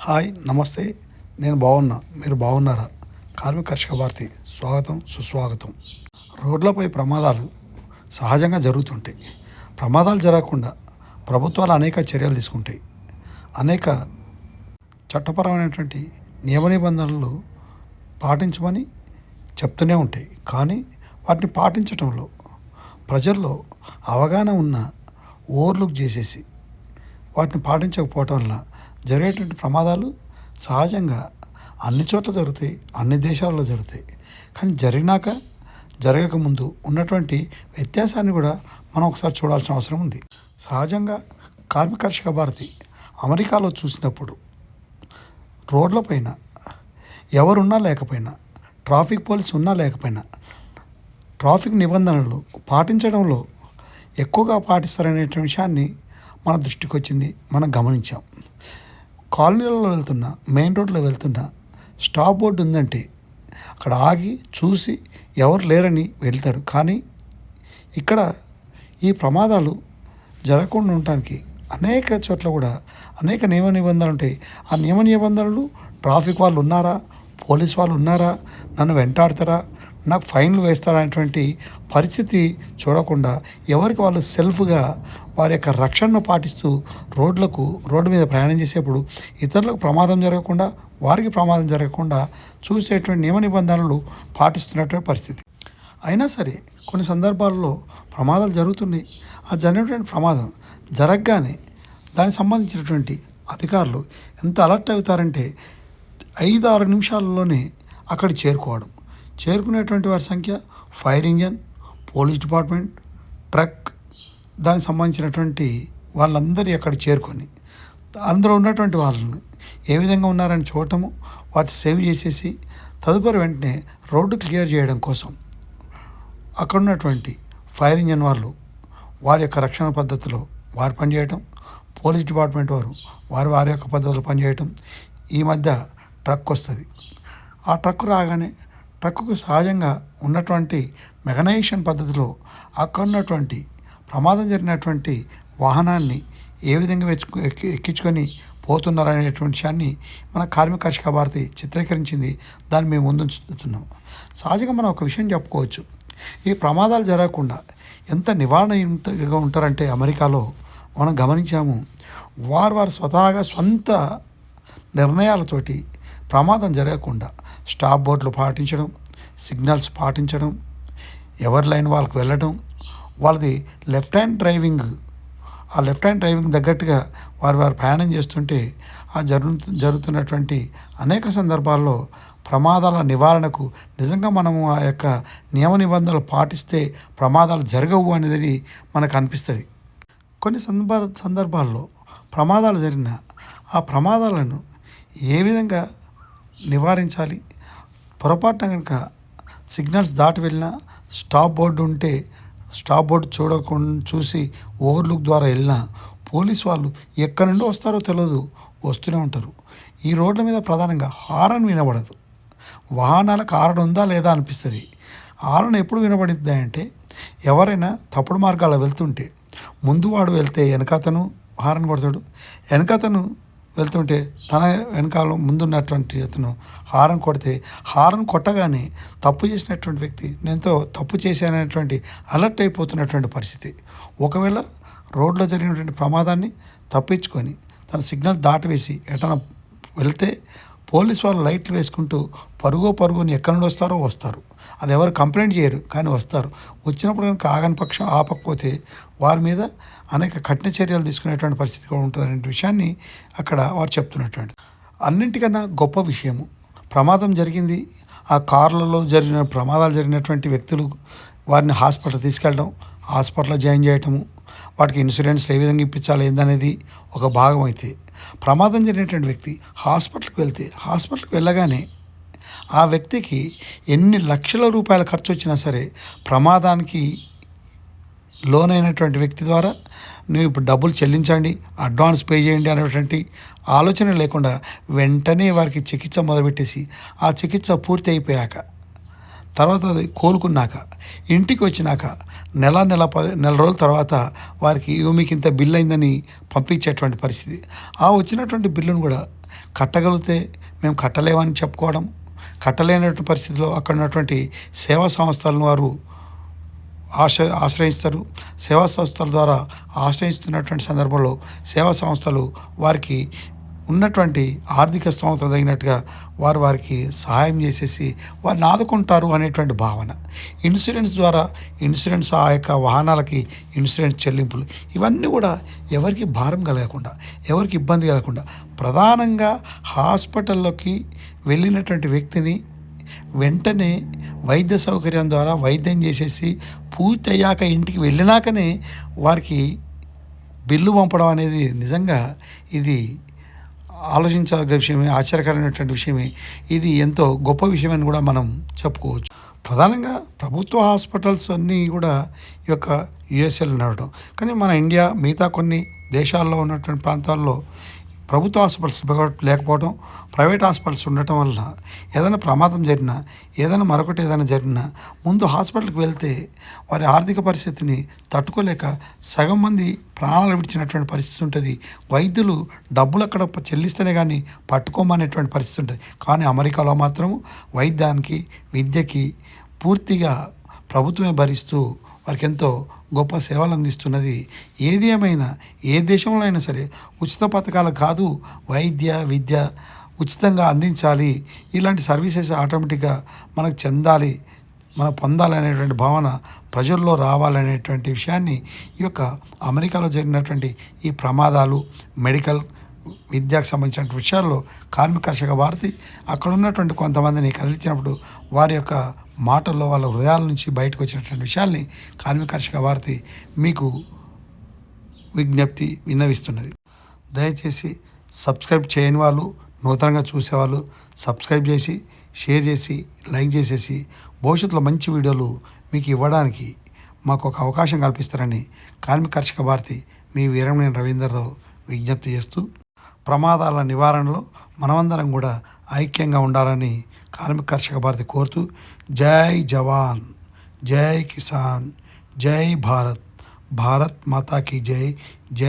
Hi నమస్తే. నేను బాగున్నా మీరు బాగున్నారా కార్మిక కర్షక భారతి స్వాగతం సుస్వాగతం. రోడ్లపై ప్రమాదాలు సహజంగా జరుగుతుంటాయి. ప్రమాదాలు జరగకుండా ప్రభుత్వాలు అనేక చర్యలు తీసుకుంటాయి. అనేక చట్టపరమైనటువంటి నియమ నిబంధనలు పాటించమని చెప్తూనే ఉంటాయి. కానీ వాటిని పాటించడంలో ప్రజల్లో అవగాహన ఉన్న ఓవర్లుక్ చేసేసి వాటిని పాటించకపోవటం వల్ల జరిగేటువంటి ప్రమాదాలు సహజంగా అన్ని చోట్ల జరుగుతాయి అన్ని దేశాలలో జరుగుతాయి. కానీ జరిగినాక జరగకముందు ఉన్నటువంటి వ్యత్యాసాన్ని కూడా మనం ఒకసారి చూడాల్సిన అవసరం ఉంది. సహజంగా కార్మికర్షక భారతి అమెరికాలో చూసినప్పుడు రోడ్లపైన ఎవరున్నా లేకపోయినా ట్రాఫిక్ పోలీస్ ఉన్నా లేకపోయినా ట్రాఫిక్ నిబంధనలు పాటించడంలో ఎక్కువగా పాటిస్తారనే విషయాన్ని మన దృష్టికి వచ్చింది మనం గమనించాం. కాలనీలలో వెళ్తున్నా మెయిన్ రోడ్లో వెళ్తున్నా స్టాప్ బోర్డు ఉందంటే అక్కడ ఆగి చూసి ఎవరు లేరని వెళ్తారు. కానీ ఇక్కడ ఈ ప్రమాదాలు జరగకుండా ఉండటానికి అనేక చోట్ల కూడా అనేక నియమ నిబంధనలు ఉంటాయి. ఆ నియమ నిబంధనలు ట్రాఫిక్ వాళ్ళు ఉన్నారా? పోలీస్ వాళ్ళు ఉన్నారా? నన్ను వెంటాడతారా? నాకు ఫైన్లు వేస్తారనేటువంటి పరిస్థితి చూడకుండా ఎవరికి వాళ్ళు సెల్ఫ్గా వారి యొక్క రక్షణను పాటిస్తూ రోడ్లకు రోడ్డు మీద ప్రయాణం చేసేప్పుడు ఇతరులకు ప్రమాదం జరగకుండా వారికి ప్రమాదం జరగకుండా చూసేటువంటి నియమ నిబంధనలు పాటిస్తున్నటువంటి పరిస్థితి. అయినా సరే కొన్ని సందర్భాల్లో ప్రమాదాలు జరుగుతున్నాయి. ఆ జరిగినటువంటి ప్రమాదం జరగగానే దానికి సంబంధించినటువంటి అధికారులు ఎంత అలర్ట్ అవుతారంటే ఐదు ఆరు నిమిషాలలోనే అక్కడికి చేరుకోవడం. చేరుకునేటువంటి వారి సంఖ్య fire engine police department truck దానికి సంబంధించినటువంటి వాళ్ళందరూ అక్కడ చేరుకొని అందులో ఉన్నటువంటి వాళ్ళని ఏ విధంగా ఉన్నారని చూడటము వాటి సేవ్ చేసేసి తదుపరి వెంటనే రోడ్డు క్లియర్ చేయడం కోసం అక్కడ ఉన్నటువంటి ఫైర్ ఇంజన్ వాళ్ళు వారి యొక్క రక్షణ పద్ధతిలో వారు పనిచేయటం పోలీస్ డిపార్ట్మెంట్ వారు వారు వారి యొక్క పద్ధతిలో పనిచేయటం ఈ మధ్య ట్రక్ వస్తుంది. ఆ ట్రక్ రాగానే ట్రక్కుకు సహజంగా ఉన్నటువంటి మెకనైజేషన్ పద్ధతిలో అక్కడున్నటువంటి ప్రమాదం జరిగినటువంటి వాహనాన్ని ఏ విధంగా వెచ్చుకు ఎక్కి ఎక్కించుకొని పోతున్నారనేటువంటి విషయాన్ని మన కార్మిక కర్షక భారతి చిత్రీకరించింది. దాన్ని మేము ముందుంచుతున్నాం. సహజంగా మనం ఒక విషయం చెప్పుకోవచ్చు. ఈ ప్రమాదాలు జరగకుండా ఎంత నివారణ ఉంటారంటే అమెరికాలో మనం గమనించాము. వారు వారు స్వతహాగా సొంత నిర్ణయాలతోటి ప్రమాదం జరగకుండా స్టాప్ బోర్డులు పాటించడం సిగ్నల్స్ పాటించడం ఎవరి లైన్ వాళ్ళకి వెళ్ళడం వాళ్ళది లెఫ్ట్ హ్యాండ్ డ్రైవింగ్ ఆ లెఫ్ట్ హ్యాండ్ డ్రైవింగ్ తగ్గట్టుగా వారు వారు ప్రయాణం చేస్తుంటే ఆ జరుగు జరుగుతున్నటువంటి అనేక సందర్భాల్లో ప్రమాదాల నివారణకు నిజంగా మనము ఆ యొక్క నియమ నిబంధనలు పాటిస్తే ప్రమాదాలు జరగవు అనేది మనకు అనిపిస్తుంది. కొన్ని సందర్భ సందర్భాల్లో ప్రమాదాలు జరిగిన ఆ ప్రమాదాలను ఏ విధంగా నివారించాలి. పొరపాటున కనుక సిగ్నల్స్ దాటి వెళ్ళినా స్టాప్ బోర్డు ఉంటే స్టాప్ బోర్డు చూడకుండా చూసి ఓవర్లుక్ ద్వారా వెళ్ళినా పోలీస్ వాళ్ళు ఎక్కడి నుండి వస్తారో తెలియదు వస్తూనే ఉంటారు. ఈ రోడ్ల మీద ప్రధానంగా హారన్ వినబడదు. వాహనాలకు హారన్ ఉందా లేదా అనిపిస్తుంది. హారన్ ఎప్పుడు వినబడుద్ది అంటే ఎవరైనా తప్పుడు మార్గాల్లో వెళ్తుంటే ముందు వాడు వెళ్తే వెనకతను హారన్ కొడతాడు. వెనకతను వెళ్తుంటే తన వెనకాల ముందున్నటువంటి అతను హారం కొడితే హారన్ కొట్టగానే తప్పు చేసినటువంటి వ్యక్తి నేనుతో తప్పు చేశాననేటువంటి అలర్ట్ అయిపోతున్నటువంటి పరిస్థితి. ఒకవేళ రోడ్లో జరిగినటువంటి ప్రమాదాన్ని తప్పించుకొని తన సిగ్నల్ దాటవేసి ఎటన వెళ్తే పోలీస్ వాళ్ళు లైట్లు వేసుకుంటూ పరుగో పరుగుని ఎక్కడి నుండి వస్తారో వస్తారు. అది ఎవరు కంప్లైంట్ చేయరు కానీ వస్తారు. వచ్చినప్పుడు కనుక ఆగని పక్షం ఆపకపోతే వారి మీద అనేక కఠిన చర్యలు తీసుకునేటువంటి పరిస్థితి కూడా ఉంటుందనే విషయాన్ని అక్కడ వారు చెప్తున్నటువంటి. అన్నింటికన్నా గొప్ప విషయము ప్రమాదం జరిగింది. ఆ కార్లలో జరిగిన ప్రమాదాలు జరిగినటువంటి వ్యక్తులు వారిని హాస్పిటల్ తీసుకెళ్ళడం హాస్పిటల్లో జాయిన్ చేయటము వాటికి ఇన్సూరెన్స్ ఏ విధంగా ఇప్పించాలి ఏందనేది ఒక భాగం అయితే ప్రమాదం జరిగినటువంటి వ్యక్తి హాస్పిటల్కి వెళ్తే హాస్పిటల్కి వెళ్ళగానే ఆ వ్యక్తికి ఎన్ని లక్షల రూపాయల ఖర్చు వచ్చినా సరే ప్రమాదానికి లోనైనటువంటి వ్యక్తి ద్వారా నువ్వు ఇప్పుడు డబ్బులు చెల్లించండి అడ్వాన్స్ పే చేయండి అనేటువంటి ఆలోచన లేకుండా వెంటనే వారికి చికిత్స మొదలుపెట్టేసి ఆ చికిత్స పూర్తి అయిపోయాక తర్వాత అది కోలుకున్నాక ఇంటికి వచ్చినాక నెల నెల పది నెల రోజుల తర్వాత వారికి ఇవి మీకు ఇంత బిల్ అయిందని పంపించేటువంటి పరిస్థితి. ఆ వచ్చినటువంటి బిల్లును కూడా కట్టగలిగితే మేము కట్టలేమని చెప్పుకోవడం కట్టలేనటువంటి పరిస్థితిలో అక్కడ ఉన్నటువంటి సేవా సంస్థలను వారు ఆశ ఆశ్రయిస్తారు. సేవా సంస్థల ద్వారా ఆశ్రయిస్తున్నటువంటి సందర్భంలో సేవా సంస్థలు వారికి ఉన్నటువంటి ఆర్థిక స్తోమత తగినట్టుగా వారు వారికి సహాయం చేసేసి వారిని ఆదుకుంటారు అనేటువంటి భావన. ఇన్సూరెన్స్ ద్వారా ఇన్సూరెన్స్ ఆ యొక్క వాహనాలకి ఇన్సూరెన్స్ చెల్లింపులు ఇవన్నీ కూడా ఎవరికి భారం కలగకుండా ఎవరికి ఇబ్బంది కలగకుండా ప్రధానంగా హాస్పిటల్లోకి వెళ్ళినటువంటి వ్యక్తిని వెంటనే వైద్య సౌకర్యం ద్వారా వైద్యం చేసేసి పూర్తి అయ్యాక ఇంటికి వెళ్ళినాకనే వారికి బిల్లు పంపడం అనేది నిజంగా ఇది ఆలోచించాల్సిన విషయమే ఆశ్చర్యకరమైనటువంటి విషయమే. ఇది ఎంతో గొప్ప విషయమని కూడా మనం చెప్పుకోవచ్చు. ప్రధానంగా ప్రభుత్వ హాస్పిటల్స్ అన్నీ కూడా ఈ యొక్క యుఎస్ఎల్ నడవడం కానీ మన ఇండియా మిగతా కొన్ని దేశాల్లో ఉన్నటువంటి ప్రాంతాల్లో ప్రభుత్వ హాస్పిటల్స్ లేకపోవడం ప్రైవేట్ హాస్పిటల్స్ ఉండటం వల్ల ఏదైనా ప్రమాదం జరిగినా ఏదైనా మరొకటి ఏదైనా జరిగినా ముందు హాస్పిటల్కి వెళ్తే వారి ఆర్థిక పరిస్థితిని తట్టుకోలేక సగం మంది ప్రాణాలు విడిచినటువంటి పరిస్థితి ఉంటుంది. వైద్యులు డబ్బులు అక్కడ చెల్లిస్తేనే కానీ పట్టుకోమనేటువంటి పరిస్థితి ఉంటుంది. కానీ అమెరికాలో మాత్రం వైద్యానికి విద్యకి పూర్తిగా ప్రభుత్వమే భరిస్తూ వారికి ఎంతో గొప్ప సేవలు అందిస్తున్నది. ఏది ఏమైనా ఏ దేశంలో అయినా సరే ఉచిత పథకాలు కాదు వైద్య విద్య ఉచితంగా అందించాలి. ఇలాంటి సర్వీసెస్ ఆటోమేటిక్గా మనకు చెందాలి మనం పొందాలనేటువంటి భావన ప్రజల్లో రావాలనేటువంటి విషయాన్ని ఈ యొక్క అమెరికాలో జరిగినటువంటి ఈ ప్రమాదాలు మెడికల్ విద్యకు సంబంధించిన విషయాల్లో కార్మిక కర్షక భారతి అక్కడ ఉన్నటువంటి కొంతమందిని కదిలించినప్పుడు వారి యొక్క మాటల్లో వాళ్ళ హృదయాల నుంచి బయటకు వచ్చినటువంటి విషయాల్ని కార్మిక కర్షక భారతి మీకు విజ్ఞప్తి విన్నవిస్తున్నది. దయచేసి సబ్స్క్రైబ్ చేయని వాళ్ళు నూతనంగా చూసేవాళ్ళు సబ్స్క్రైబ్ చేసి షేర్ చేసి లైక్ చేసేసి భవిష్యత్తులో మంచి వీడియోలు మీకు ఇవ్వడానికి మాకు ఒక అవకాశం కల్పిస్తారని కార్మిక కర్షక భారతి మీ వీరమణి రవీందర్రావు విజ్ఞప్తి చేస్తూ ప్రమాదాల నివారణలో మనమందరం కూడా ఐక్యంగా ఉండాలని కార్మిక కర్షక భారతి కోరుతూ జై జవాన్ జై కిసాన్ జై భారత్ భారత్ మాతాకి జై జై